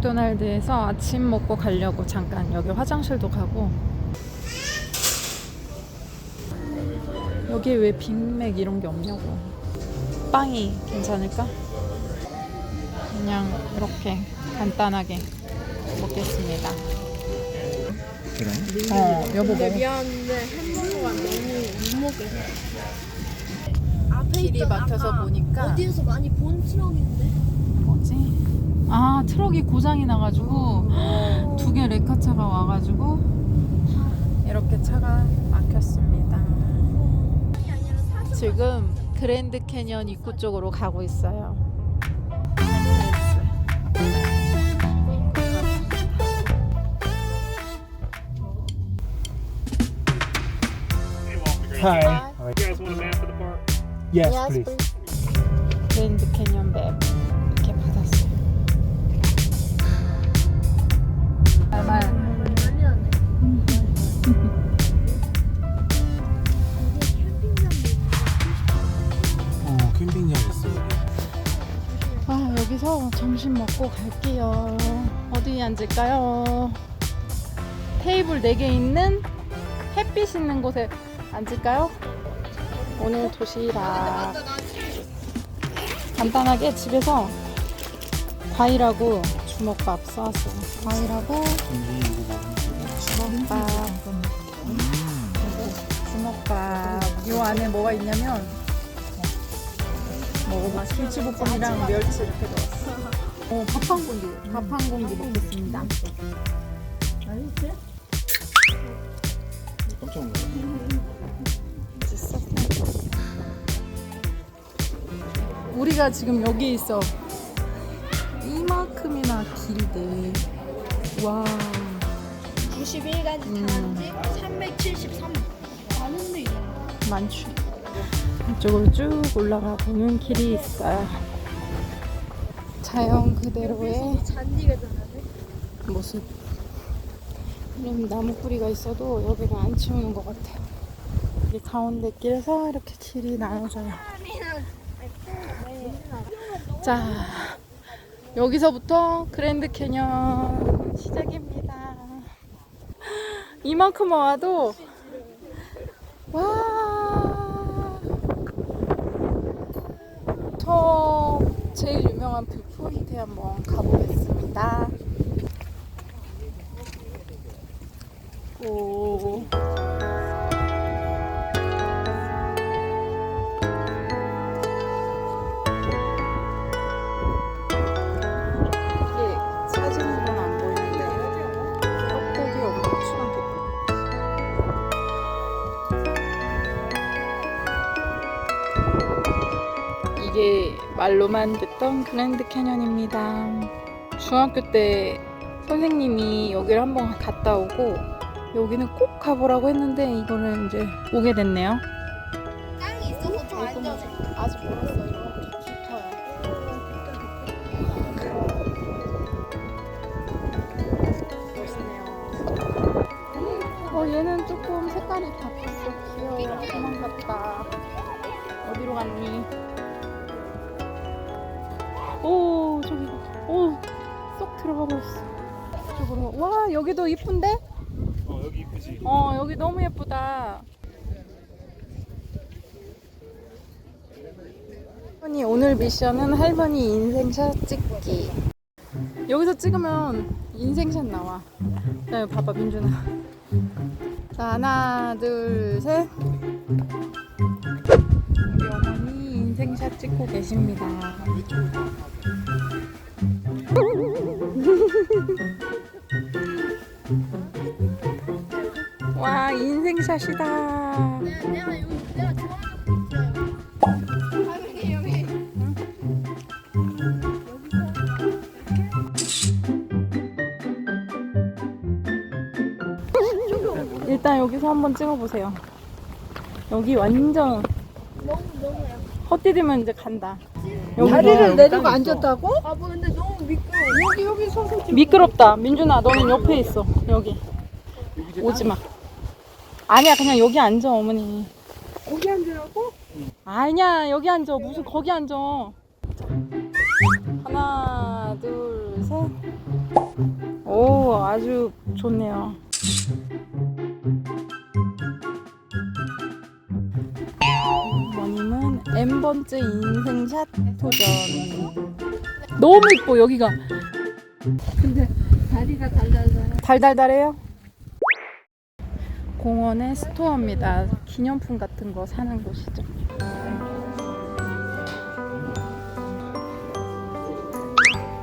맥도날드에서 아침 먹고 가려고 잠깐 여기 화장실도 가고 여기 왜 빅맥 이런 게 없냐고 빵이 괜찮을까? 그냥 이렇게 간단하게 먹겠습니다 어 여보 근데 미안한데 햄버거가 너무 못 먹겠어. 길이 막혀서 보니까 어디에서 많이 본 트럭인데? 아 트럭이 고장이 나가지고 두 개 레카차가 와가지고 이렇게 차가 막혔습니다. 지금 그랜드 캐년 입구 쪽으로 가고 있어요. Hi. Hi. You guys want a map of the park? Yes, please. 그랜드 캐년 점심 먹고 갈게요. 어디 앉을까요? 테이블 4개 있는 햇빛 있는 곳에 앉을까요? 오늘 도시락 간단하게 집에서 과일하고 주먹밥 싸왔어요. 과일하고 주먹밥 주먹밥 이 안에 뭐가 있냐면 먹어봐 김치볶음이랑 멸치 이렇게 넣었어 어, 밥 한 공기 밥 한 공기 먹겠습니다 깜짝 놀랐네. 맛있어 우리가 지금 여기 있어 이만큼이나 길대 와 91가지 음. 단지 373. 많은데 이거. 많지 이쪽으로 쭉 올라가 보는 길이 있어요 자연 그대로의. 모습. 이런 나무 뿌리가 있어도 여기는 안 치우는 것 같아요. 이 가운데 길에서 이렇게 길이 나눠져요. 자, 여기서부터 그랜드 캐년 시작입니다. 이만큼 와도 와. 저 제일 유명한 뷰 포인트에 한번 가보겠습니다. 오. 말로만 듣던 그랜드 캐년입니다. 중학교 때 선생님이 여기를 한번 갔다 오고 여기는 꼭 가보라고 했는데 이거는 이제 오게 됐네요. 땅이 있어서 좀 알죠. 아직 멀었어. 이렇게 깊어요. 멋있네요. 어 얘는 조금 색깔이 바뀌었어. 귀여워. 도망갔다. 어디로 갔니? 오 저기 오쏙 들어가 버렸어. 이쪽으로 와 여기도 이쁜데? 어, 여기 이쁘지? 어 여기 너무 예쁘다. 할머니 오늘 미션은 할머니 인생샷 찍기. 여기서 찍으면 인생샷 나와. 자 봐봐 민준아. 자 하나 둘 셋. 우리 어머니 인생샷 찍고 계십니다. 와 인생샷이다. 일단 여기서 한번 찍어보세요. 여기 완전 너무 너무. 헛디디면 이제 간다. 다리를 여기 내리고. 앉았다고? 아, 뭐 근데 너무 여기 여기 서서 찍 미끄럽다. 민준아, 너는 옆에 있어. 여기. 오지 마. 아니야, 그냥 여기 앉아, 어머니. 거기 앉으라고? 아니야, 여기 앉아. 무슨 거기 앉아. 하나, 둘, 셋. 오, 아주 좋네요. N번째 인생샷 도전. 너무 이뻐, 여기가. 근데 다리가 달달달. 달달달해요? 공원의 스토어입니다. 기념품 같은 거 사는 곳이죠.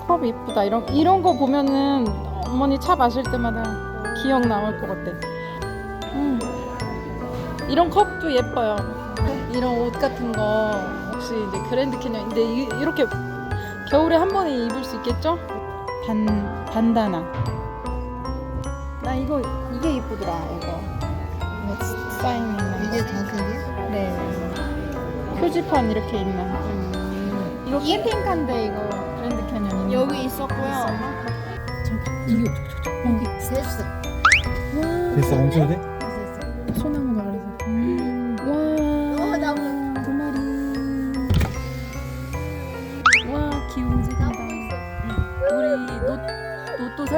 컵 이쁘다. 이런 이런 거 보면은 어머니 차 마실 때마다 기억 남을 것 같아. 음. 이런 컵도 예뻐요. 이런 옷 같은 거 혹시 이제 그랜드 캐년인데 이- 이렇게 겨울에 한 번에 입을 수 있겠죠? 반 반다나. 나 이거 이게 이쁘더라 이거. 이거 사인 있는. 이게 거. 자석이야? 네. 표지판 이렇게 있는. 이거 캠핑카인데 이거 그랜드 캐년이. 여기 있었고요. 이게 여기 됐어. 됐어 엄청 돼?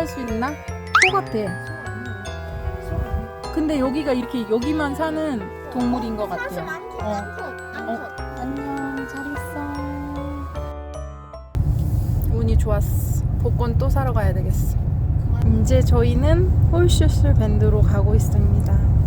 수 있나? 소 같아. 근데 여기가 이렇게 여기만 사는 동물인 것 같아요. 암컷, 어. 암컷. 안녕, 잘 있어. 운이 좋았어. 복권 또 사러 가야 되겠어. 이제 저희는 홀슈스 밴드로 가고 있습니다.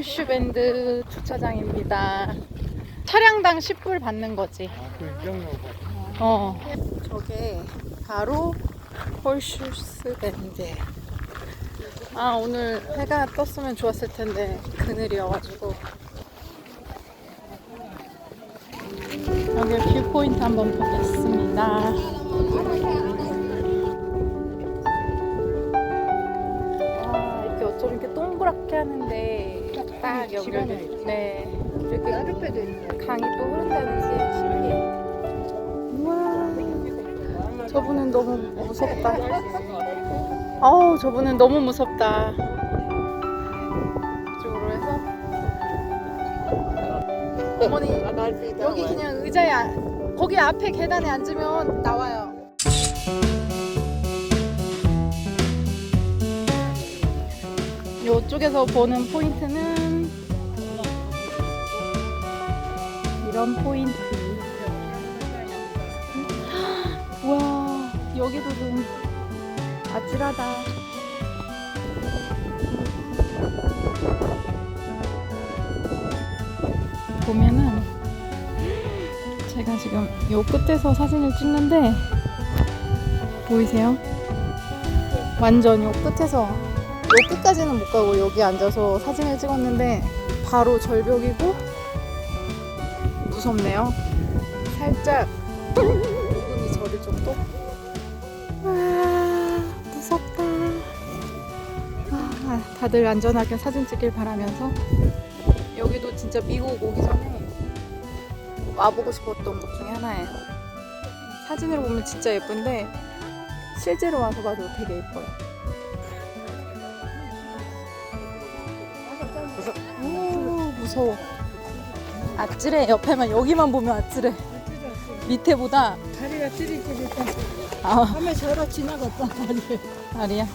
홀슈밴드 주차장입니다. 차량당 10불 받는 거지. 아그 기억나고 어. 저게 바로 홀슈스 밴드. 아 오늘 해가 떴으면 좋았을 텐데 그늘이어가지고. 여기 뷰 포인트 한번 보겠습니다. 와 이렇게 어쩜 이렇게 동그랗게 하는데 딱 있지. 네 이렇게 있네. 강이 또 흐른다는 게 신기해. 우와, 저분은 너무 무섭다. 어우, 저분은 너무 무섭다. 이쪽으로 해서. 어머니, 여기 그냥 의자에, 안- 거기 앞에 계단에 앉으면 나와요. 이쪽에서 보는 포인트는 이런 포인트. 와, 여기도 좀 아찔하다. 보면은 제가 지금 요 끝에서 사진을 찍는데 보이세요? 완전 요 끝에서 요 끝까지는 못 가고 여기 앉아서 사진을 찍었는데 바로 절벽이고 무섭네요. 살짝 기분이 저릴 정도? 아, 무섭다. 아, 다들 안전하게 사진 찍길 바라면서 여기도 진짜 미국 오기 전에 와보고 싶었던 곳 중에 하나예요. 사진으로 보면 진짜 예쁜데 실제로 와서 봐도 되게 예뻐요. 오, 무서워. 아찔해. 옆에만 여기만 보면 아찔해. 밑에보다 다리가 찌릿찌릿해. 아 밤에 저러 지나갔단 말이에요. 아리야.